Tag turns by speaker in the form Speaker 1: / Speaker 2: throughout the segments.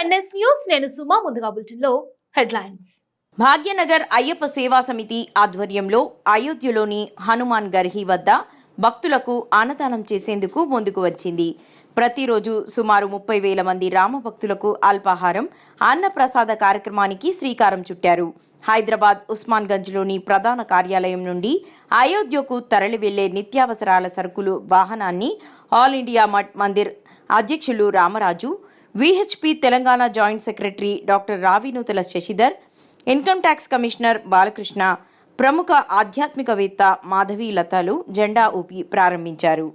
Speaker 1: NS news నేను సుమా ముందుగా బులెటిన్లో హెడ్లైన్స్.
Speaker 2: భాగ్యనగర్ అయ్యప్ప సేవా సమితి ఆధ్వర్యంలో అయోధ్యలోని హనుమాన్ గర్హి వద్ద భక్తులకు అన్నదానం చేసేందుకు ముందుకు వచ్చింది. ప్రతిరోజు సుమారు ముప్పై వేల మంది రామభక్తులకు అల్పాహారం అన్నప్రసాద కార్యక్రమానికి శ్రీకారం చుట్టారు. హైదరాబాద్ ఉస్మాన్గంజ్లోని ప్రధాన కార్యాలయం నుండి అయోధ్యకు తరలి వెళ్ళే నిత్యావసరాల సరుకులు వాహనాన్ని ఆల్ ఇండియా మఠ్ మందిర్ అధ్యక్షులు Ramaraju VHP Telangana joint secretary doctor Ravinuthala Sasidhar income tax commissioner Balakrishna ప్రముఖ ఆధ్యాత్మికవేత్త మాధవి లతలు జెండా ఊపి ప్రారంభించారు.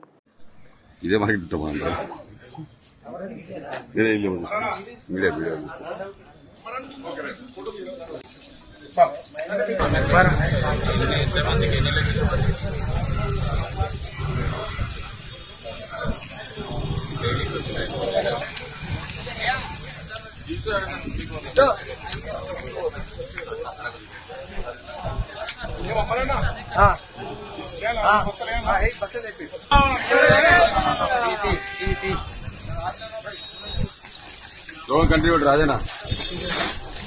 Speaker 3: कंट्रीब्यूटर कंट्रीब्यूट राजना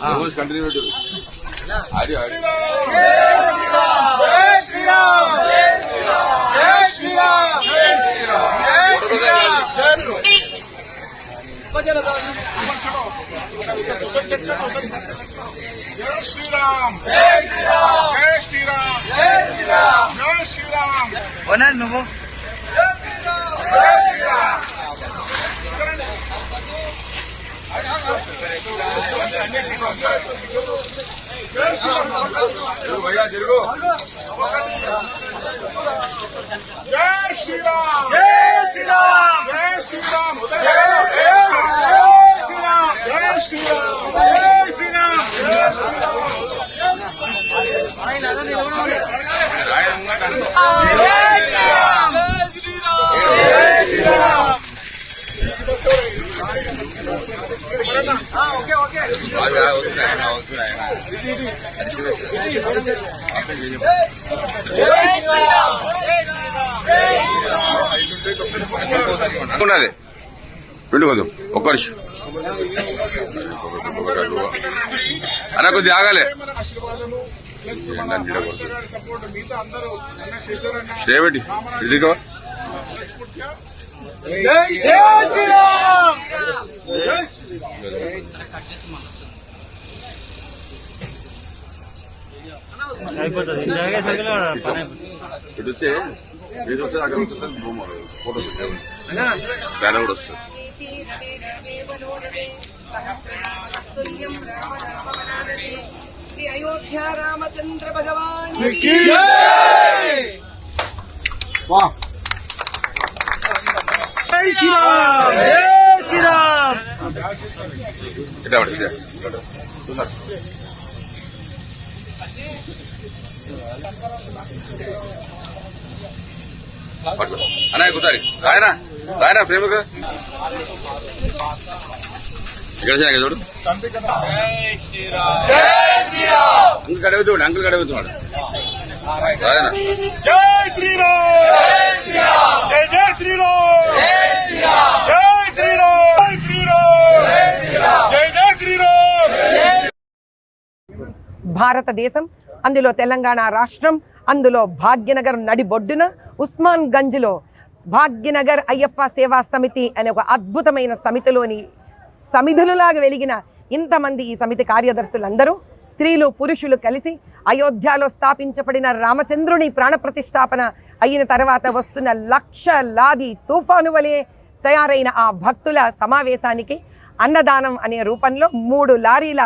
Speaker 3: डोंट कंट्रीब्यूट जय श्री राम जय जय श्री
Speaker 4: राम శ్రీరామ్ జై శ్రీరామ్
Speaker 5: ఓనర్ నువ్వు
Speaker 4: జై శ్రీరామ్ జై శ్రీరామ్
Speaker 3: జరుగు భయ్యా జరుగు
Speaker 4: జై శ్రీరామ్ జై శ్రీరామ్ జై శ్రీరామ్ జై శ్రీరామ్ జై శ్రీరామ్ జై శ్రీరామ్ ఓకే ఓకే
Speaker 3: ఉన్నది. వెళ్ళి కొద్దు ఒక్క నిమిషం. అన్న కొద్ది ఆగాలి. శ్రేవటి ఇదిగో.
Speaker 4: జై శ్రీరామ్! జై
Speaker 3: ఇటు వచ్చే మీరు వస్తే అక్కడ వస్తుంది. ఫోటో వస్తుంది
Speaker 6: శ్రీ అయోధ్య రామచంద్ర భగవాన్
Speaker 3: అన్నయ్య కుతారి రాయనా రాయనా ప్రేమకు ఎక్కడ ఇక్కడ చూడు? అంకుల్ కడవ చూడు అంకుల్ కడవ
Speaker 4: జై శ్రీరామ్ జై జై శ్రీరామ్ జై శ్రీరామ్ శ్రీరామ్ జై జై శ్రీరామ్
Speaker 6: భారతదేశం అందులో తెలంగాణ రాష్ట్రం అందులో భాగ్యనగర్ నడిబొడ్డున ఉస్మాన్ గంజ్లో భాగ్యనగర్ అయ్యప్ప సేవా సమితి అనే ఒక అద్భుతమైన సమితిలోని సమిధులులాగా వెలిగిన ఇంతమంది ఈ సమితి కార్యదర్శులందరూ స్త్రీలు పురుషులు కలిసి అయోధ్యలో స్థాపించబడిన రామచంద్రుని ప్రాణప్రతిష్టాపన అయిన తర్వాత వస్తున్న లక్షలాది తుఫాను వలె తయారైన ఆ భక్తుల సమావేశానికి అన్నదానం అనే రూపంలో మూడు లారీల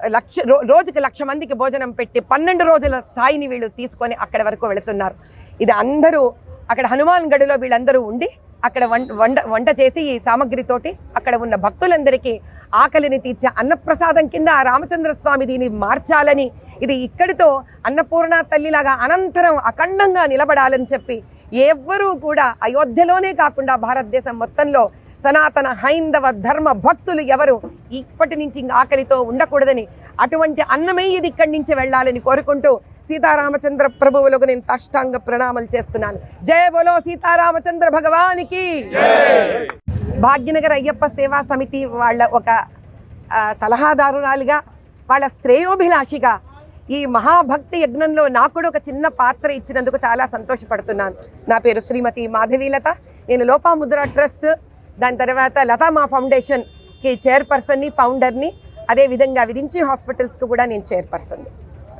Speaker 6: లక్ష రో- రోజుకి లక్ష మందికి భోజనం పెట్టి పన్నెండు రోజుల స్థాయిని వీళ్ళు తీసుకొని అక్కడి వరకు వెళుతున్నారు. ఇది అందరూ అక్కడ హనుమాన్ గడిలో వీళ్ళందరూ ఉండి అక్కడ వంట వంట చేసి ఈ సామగ్రితోటి అక్కడ ఉన్న భక్తులందరికీ ఆకలిని తీర్చే అన్నప్రసాదం కింద ఆ రామచంద్ర స్వామి దీన్ని మార్చాలని ఇది ఇక్కడితో అన్నపూర్ణ తల్లిలాగా అనంతరం అఖండంగా నిలబడాలని చెప్పి ఎవ్వరూ కూడా అయోధ్యలోనే కాకుండా భారతదేశం మొత్తంలో సనాతన హైందవ ధర్మ భక్తులు ఎవరు ఇప్పటి నుంచి ఆకలితో ఉండకూడదని అటువంటి అన్నమే ఇది ఇక్కడి నుంచి వెళ్ళాలని కోరుకుంటూ సీతారామచంద్ర ప్రభువులకు నేను సాష్టాంగ ప్రణామాలు చేస్తున్నాను. జయ బోలో సీతారామచంద్ర భగవానికి. భాగ్యనగర్ అయ్యప్ప సేవా సమితి వాళ్ళ ఒక సలహాదారురాలిగా వాళ్ళ శ్రేయోభిలాషిగా ఈ మహాభక్తి యజ్ఞంలో నాకు కూడా ఒక చిన్న పాత్ర ఇచ్చినందుకు చాలా సంతోషపడుతున్నాను. నా పేరు శ్రీమతి మాధవీలత. నేను లోపాముద్ర ట్రస్ట్ దాని తర్వాత లతా మా ఫౌండేషన్కి చైర్పర్సన్ని ఫౌండర్ని అదేవిధంగా విరించి హాస్పిటల్స్కి కూడా నేను చైర్పర్సన్ని.